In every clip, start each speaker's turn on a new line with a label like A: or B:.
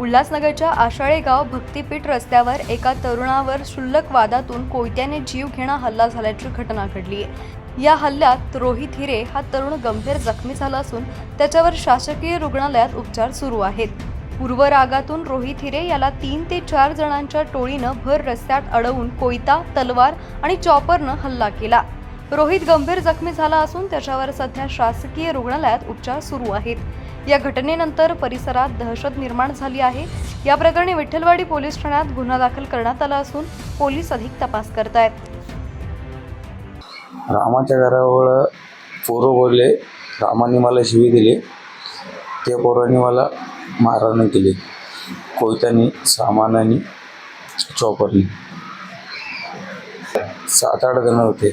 A: उल्हासनगरच्या आशाळे भक्तीपीठ भक्तिपीठ रस्त्यावर एका तरुणावर क्षुल्लक वादातून कोयत्याने जीव घेणा हल्ला झाल्याची घटना घडली. आहे या हल्ल्यात रोहित हिरे हा तरुण गंभीर जखमी झाला असून त्याच्यावर शासकीय रुग्णालयात उपचार सुरू आहेत. पूर्व रागातून रोहित हिरे याला तीन ते चार जणांच्या टोळीनं भर रस्त्यात अडवून कोयता तलवार आणि चॉपरनं हल्ला केला. रोहित गंभीर जखमी झाला असून त्याच्यावर सध्या शासकीय रुग्णालयात उपचार सुरू आहेत. या घटनेनंतर परिसरात दहशत निर्माण झाली आहे. या प्रकरणी विठ्ठलवाडी पोलीस ठाण्यात गुन्हा दाखल करण्यात आला असून पोलीस अधिक तपास करत आहेत
B: रामाच्या घरावर पोरं बोलले. रामाने मला शिवी दिली. त्या पोरांनी मला मारहाण केली. कोयत्यानी सामानाने चॉपरली सात आठ जण होते.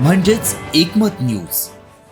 C: म्हणजेच एकमत न्यूज.